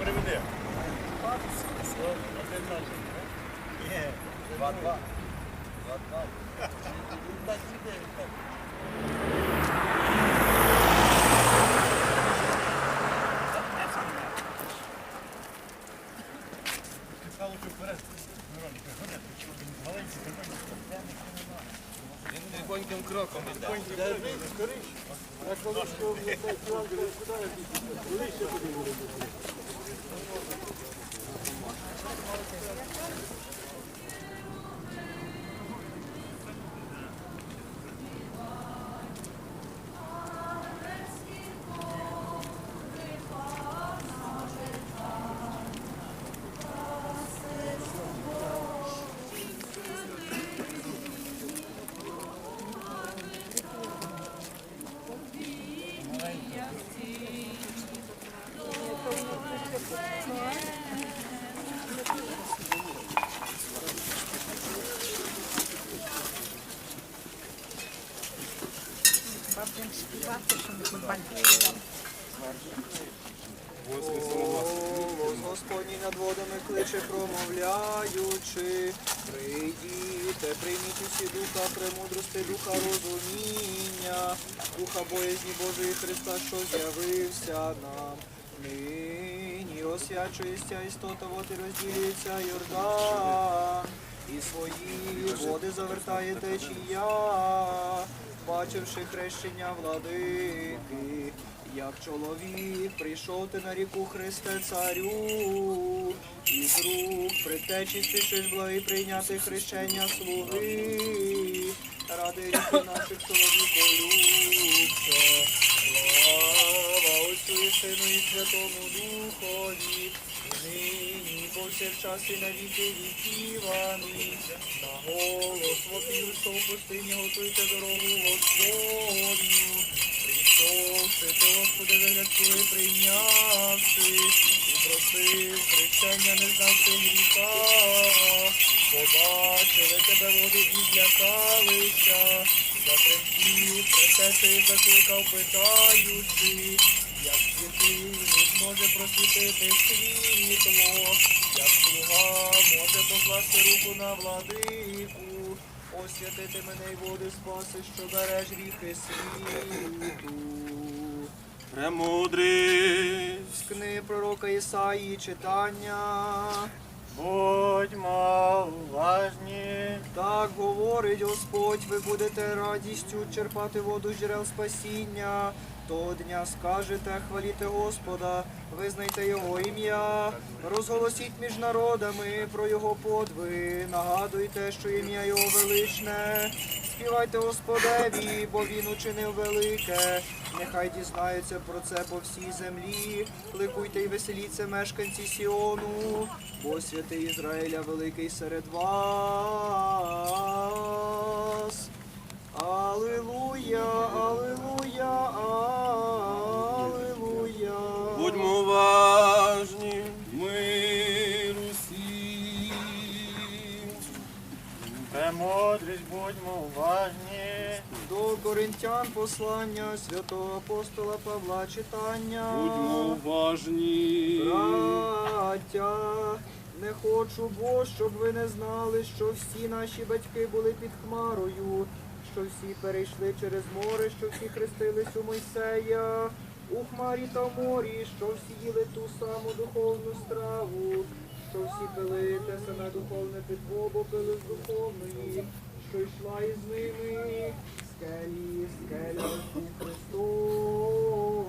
приведе. Один ноль. Ні, два-два. Два-два. Стало що вперед. Мироненька, гоняти, що він маленький, тихонький. Тихоньким кроком йде. Голос Господній над водами кличе, промовляючи. Прийдіте, прийміть усі духа премудрости, духа розуміння, духа боязні Божої Христа, що з'явився нам. Нині освячується істота, вот і розділюється Йордан, і свої води завертає течія, бачивши хрещення владики. Як чоловік прийшов ти на ріку Христе Царю, і з рук притечі спішиш благи прийняти хрещення слуги, ради ріки наших чоловіколюбце. Слава Отцю і Сину і Святому Духові, повсякчас і на віки віків. На голос вопію, що в пустині готуйте дорогу Господню. Прийшовши, ти, Господи, вигляд свій прийнявши, і просив хрещення, не знавши гріха. Побачили тебе води і злякалися, затремтів, притече закликав, питаючи, може просвітити світло, як слуга може покласти руку на владику. Освятити мене й води спаси, що береш гріхи світу. Премудрість. З книги пророка Ісаї читання. Будьмо уважні. Так говорить Господь, ви будете радістю черпати воду з джерел спасіння. Того дня скажете, хваліте Господа, визнайте Його ім'я, розголосіть між народами про Його подви, нагадуйте, що ім'я Його величне. Співайте Господеві, бо Він учинив велике. Нехай дізнаються про це по всій землі. Кликуйте і веселіться, мешканці Сіону, бо святий Ізраїля великий серед вас. Алилуя, алилуя, будьмо уважні. До Коринтян послання святого апостола Павла читання. Будьмо уважні. Браття, не хочу, бо щоб ви не знали, що всі наші батьки були під хмарою, що всі перейшли через море, що всі хрестились у Мойсея, у хмарі та в морі, що всі їли ту саму духовну страву, що всі пили те саме духовне питво, бо пили з духовної, що йшла із ними, скелі, скеля, Христос.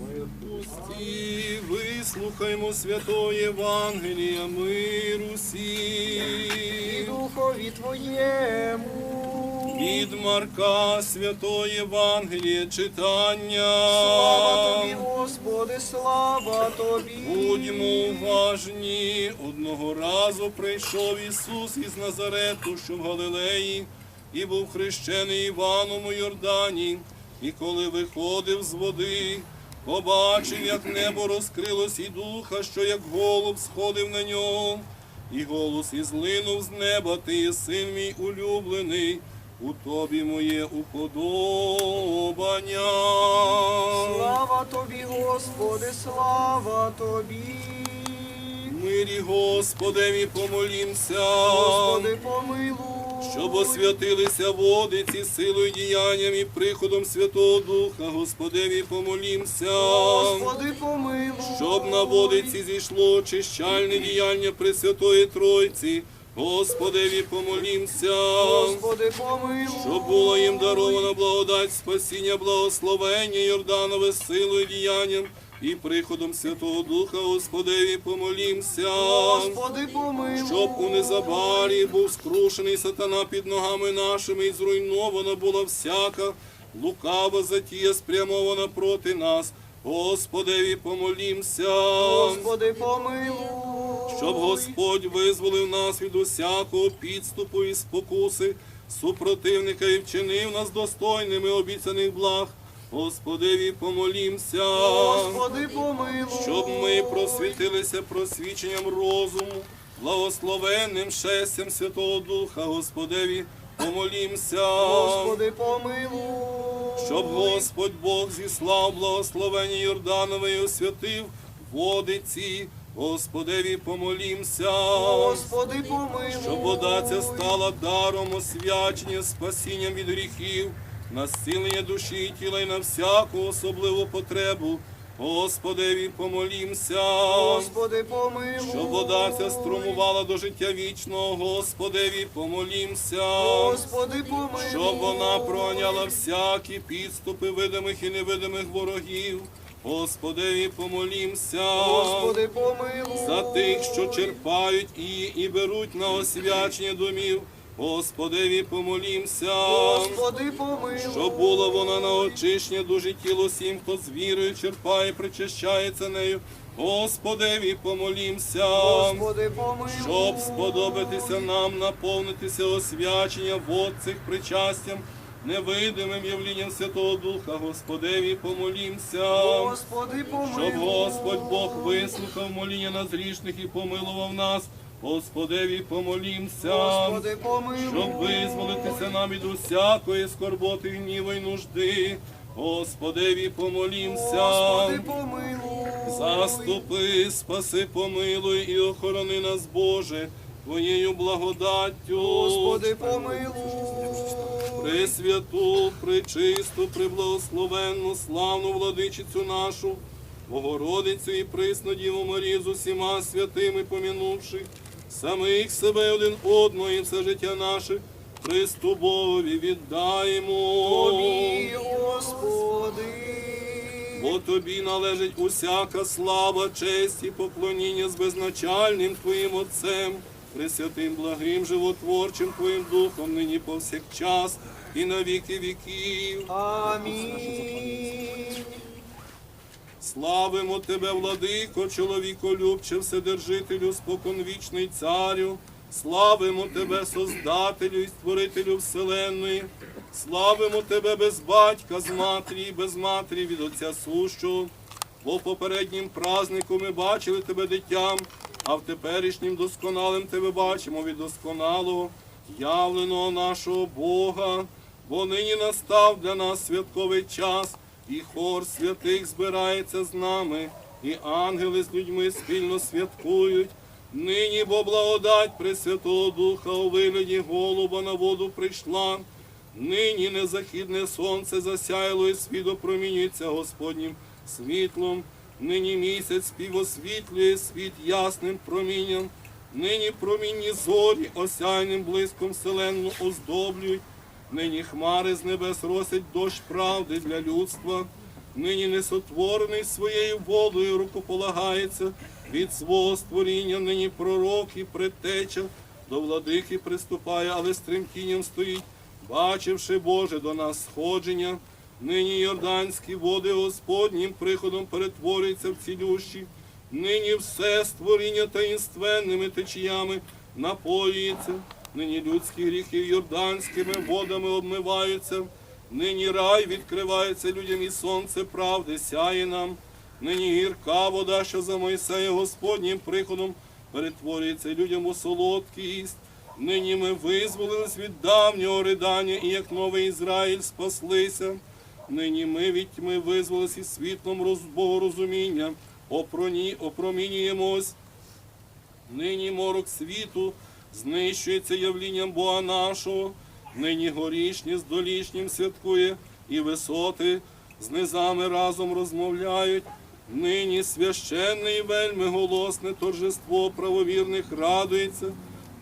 Ми пусті, вислухаймо святої Євангелія, мир і духові твоєму. Від Марка святої Євангелія читання. Слава тобі, Господи, слава тобі. Будьмо уважні. Одного разу прийшов Ісус із Назарету, що в Галилеї, і був хрещений Іваном у Йордані. І коли виходив з води, побачив, як небо розкрилось, і духа, що як голуб сходив на нього. І голос ізлинув з неба, ти є син мій улюблений, у тобі моє уподобання. Слава тобі, Господи, слава тобі. Мирі Господеві помолімся. Господи, помилуй. Щоб освятилися води ці силою діянням і приходом Святого Духа, Господеві помолімся. Господи, помилуй. Щоб на води ці зійшло очищальне діяння Пресвятої Тройці, Господеві помолімся. Господи, помилуй. Щоб було їм дарована благодать спасіння, благословення Йорданове силою діянням і приходом Святого Духа, Господеві помолімся. Господи, помилуй. Щоб у незабарі був скрушений сатана під ногами нашими, і зруйнована була всяка лукава затія спрямована проти нас. Господеві помолімся, Господи, помилуй. Щоб Господь визволив нас від усякого підступу і спокуси, супротивника і вчинив нас достойними обіцяних благ. Господеві помолімся. Господи, помилуй. Щоб ми просвітилися просвіченням розуму, благословенним шестям Святого Духа, Господеві, помолімся, Господи, помилуй. щоб Господь Бог зіслав благословення Йорданове і освятив води ці, Господеві, помолімся, Господи, помилуй. щоб вода ця стала даром освячення, спасінням від гріхів, на зцілення душі і тіла і на всяку особливу потребу. Господеві помолімся, Господи, помилуй. щоб вода ця струмувала до життя вічного, Господеві помолімся, Господи, помилуй. щоб вона проганяла всякі підступи видимих і невидимих ворогів. Господеві помолімся. Господи, помилуй. За тих, що черпають її і беруть на освячення домів, Господеві помолімся, Господи, помилуй. щоб була вона на очищення дуже тіло всім, хто з вірою черпає, причащається нею. Господеві помолімся, Господи, помилуй. щоб сподобатися нам наповнитися освячення вод цих причастям, невидимим явлінням Святого Духа, Господеві помолімся. Господи, помилуй. Щоб Господь Бог вислухав моління нас грішних і помилував нас, Господеві помолімся, Господи, помилуй. щоб визволитися нам від усякої скорботи, гніву й нужди. Господеві помолімся, Господи, помилуй. заступи, спаси, помилуй і охорони нас, Боже, Твоєю благодаттю. Господи, помилуй. Пресвяту, пречисту, преблагословенну, славну владичицю нашу, Богородицю і присну Діву Марію з усіма святими помінувши, самих себе один одного і все життя наше Христу Богові віддаємо. Тобі, Господи. Бо тобі належить усяка слава, честь і поклоніння з безначальним Твоїм Отцем, пресвятим, благим, животворчим Твоїм Духом, нині повсякчас і на віки віків. Амінь. Славимо Тебе, владико, чоловіколюбче, вседержителю, споконвічний царю. Славимо Тебе, Создателю і Створителю Вселенної. Славимо Тебе без батька, з матері, і без матері від Отця Сущого. Бо попереднім празнику ми бачили Тебе дитям, а в теперішнім досконалим Тебе бачимо від досконалого, явленого нашого Бога. Бо нині настав для нас святковий час, і хор святих збирається з нами, і ангели з людьми спільно святкують. Нині бо благодать Пресвятого Духа у вигляді голуба на воду прийшла. Нині незахідне сонце засяяло і світ опромінюється Господнім світлом. Нині місяць співосвітлює світ ясним промінням. Нині промінні зорі осяйним блиском вселенну оздоблюють. Нині хмари з небес росять дощ правди для людства. Нині несотворений своєю волею рукополагається від свого створіння, нині пророк і предтеча до владики приступає, але з стоїть, бачивши Боже до нас сходження. Нині йорданські води Господнім приходом перетворюються в цілющі. Нині все створіння таїнственними течіями напоюється. Нині людські гріхи йорданськими водами обмиваються. Нині рай відкривається людям і сонце правди сяє нам. Нині гірка вода, що за Мойсея Господнім приходом перетворюється людям у солодкість. Нині ми визволились від давнього ридання, і як новий Ізраїль спаслися. Нині ми від тьми визволились із світлом роз- богорозуміння, опромінюємось. Нині морок світу знищується явлінням Бога нашого, нині горішні з долішнім святкує, і висоти з низами разом розмовляють. Нині священне і вельми голосне торжество правовірних радується.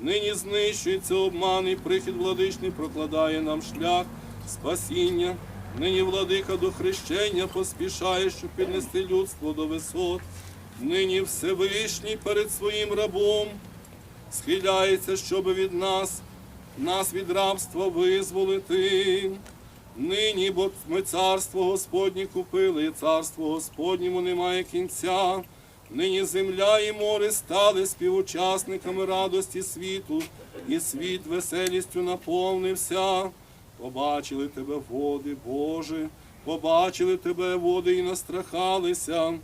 Нині знищується обман і прихід владичний прокладає нам шлях спасіння. Нині владика до хрещення поспішає, щоб піднести людство до висот. Нині Всевишній перед своїм рабом схиляється, щоб від нас, нас від рабства визволити. Нині, бо ми царство Господнє купили, і царство Господньому немає кінця. Нині земля і море стали співучасниками радості світу, і світ веселістю наповнився. Побачили тебе, води, Боже, побачили тебе, води, і настрахалися.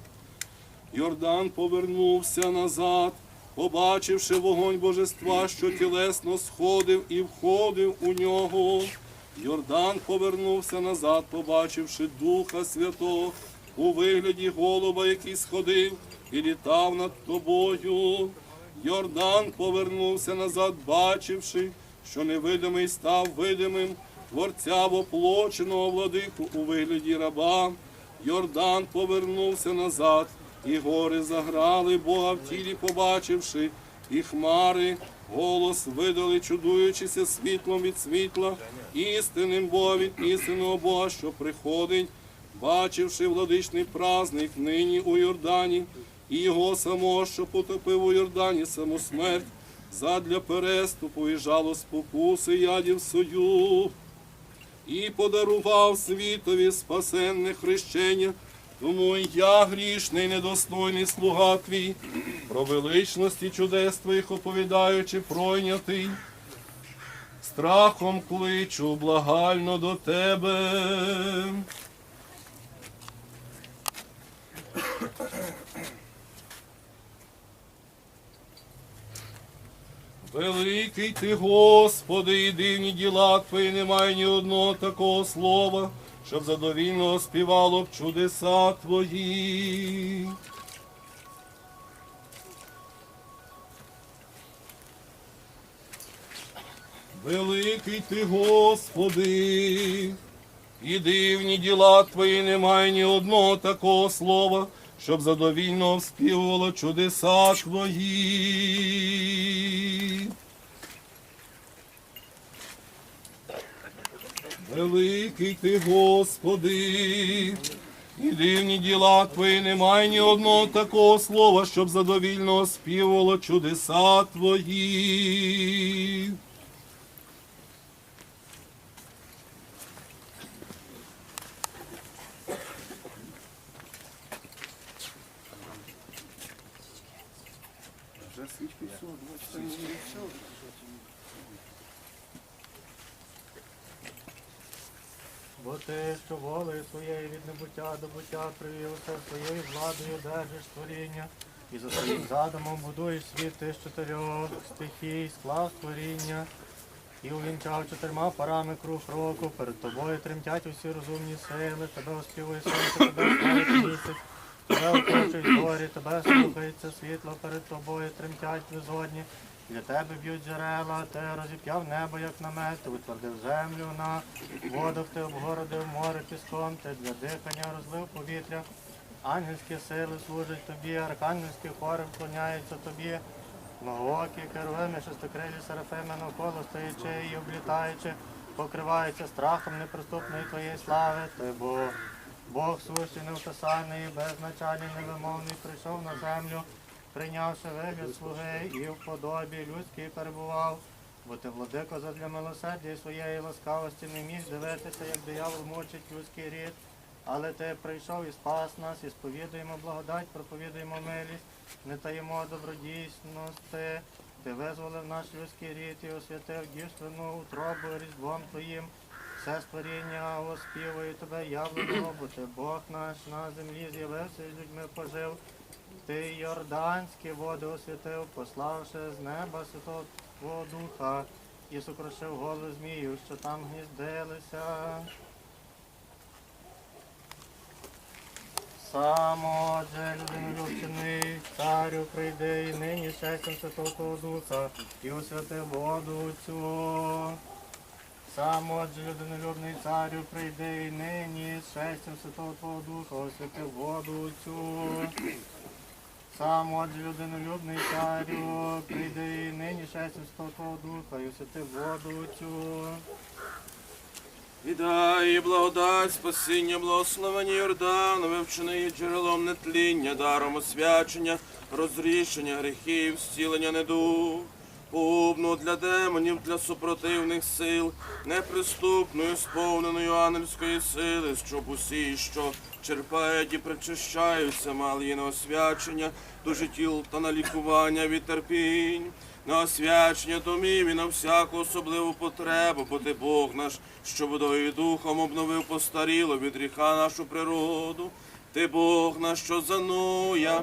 Йордан повернувся назад, побачивши вогонь божества, що тілесно сходив і входив у нього. Йордан повернувся назад, побачивши Духа Святого у вигляді голуба, який сходив і літав над тобою. Йордан повернувся назад, бачивши, що невидимий став видимим, творця воплоченого владику у вигляді раба. Йордан повернувся назад, і гори заграли Бога в тілі, побачивши, і хмари голос видали, чудуючися світлом від світла, істинним Бога від істинного Бога, що приходить, бачивши владичний праздник нині у Йордані, і його самого, що потопив у Йордані саму смерть, задля переступу і жало спокуси ядів сою і подарував світові спасенне хрещення. Тому я, грішний, недостойний слуга твій, про величності чудес твоїх оповідаючи, пройнятий. Страхом кличу благально до тебе. Великий ти, Господи, і дивні діла Твої, немає ні одного такого слова, щоб задовільно співало б чудеса Твої. Великий ти, Господи, і дивні діла Твої, немає ні одного такого слова, щоб задовільно вспівувало чудеса Твої. Великий ти, Господи, і дивні діла Твої, немає ні одного такого слова, щоб задовільно співало чудеса Твої. Бо ти, що волею своєю від небуття до буття привівся своєю владою держиш творіння, і за своїм задумом будуєш світ ти з чотирьох стихій, склав творіння, і увінчав чотирма парами круг року, перед тобою тремтять усі розумні сили, тебе оспівує сонце, тебе славить місяць, тебе оточують горі, тебе слухається світло. Перед тобою, тремтять безодні. Для тебе б'ють джерела, ти розіп'яв небо, як намет, ти утвердив землю на водах, ти обгородив море піском, ти для дихання розлив повітря. Ангельські сили служать тобі, архангельські хори вклоняються тобі. Многоокі керовими, шестокрилі серафими навколо стоячи і облітаючи, покриваються страхом неприступної твоєї слави. Ти Бог, Бог сущий, невписаний, безначальний, невимовний, прийшов на землю, прийнявши вигляд слуги і в подобі людській перебував. Бо ти, владико, задля милосердя і своєї ласкавості не міг дивитися, як диявол мучить людський рід. Але ти прийшов і спас нас, і сповідуємо благодать, проповідуємо милість, не таємо добродійсності. Ти визволив наш людський рід і освятив дівственну утробу різдвом Твоїм. Все створіння оспівує тебе явленого, бо ти Бог наш на землі з'явився і людьми пожив. Ти Йорданські води освятив, пославши з неба святого Духа, і сокрушив голови змію, що там гніздилися. Само же людинолюбчений, царю прийди, і нині щастям Святого Духа, і освяти воду цю. Сам отже людинолюбний царю прийди, і нині щастям Святого Духа, освяти воду цю. Сам отже людинолюбний царю прийди, і нині щастям Святого Духа, і освяти воду цю. Віддай благодать, спасіння, благословення Йордану, вивчений джерелом нетління, даром освячення, розрішення гріхів, зцілення недуг. Пубну для демонів, для супротивних сил, неприступною, сповненою ангельської сили, щоб усі, що черпають і причащаються, мали її на освячення, дуже тіл та на лікування від терпінь на освячення домів і на всяку особливу потребу, бо ти Бог наш, що водою духом обновив постаріло від гріха нашу природу. Ти Бог наш, що зануя.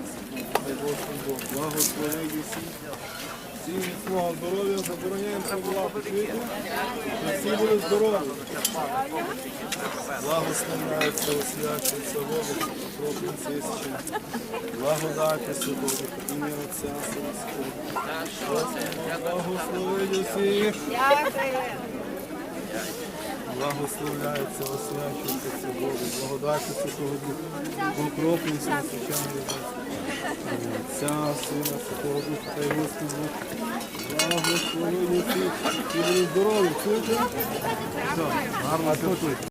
Благослови всі. Всі міцного здоров'я, забороняємо. Всі були здорові. Благословляється, освячується воду, кроплю цисчі. Благодаті Святого ім'я Отця, Святого. Благослови всіх. Благословляється, освячується воду, благодаті Святого на священний Отця, Сина, Святого Духа та й Господь Бог. Благослови всіх, і будуть здорові, чуєте? Все, гарно святкуйте.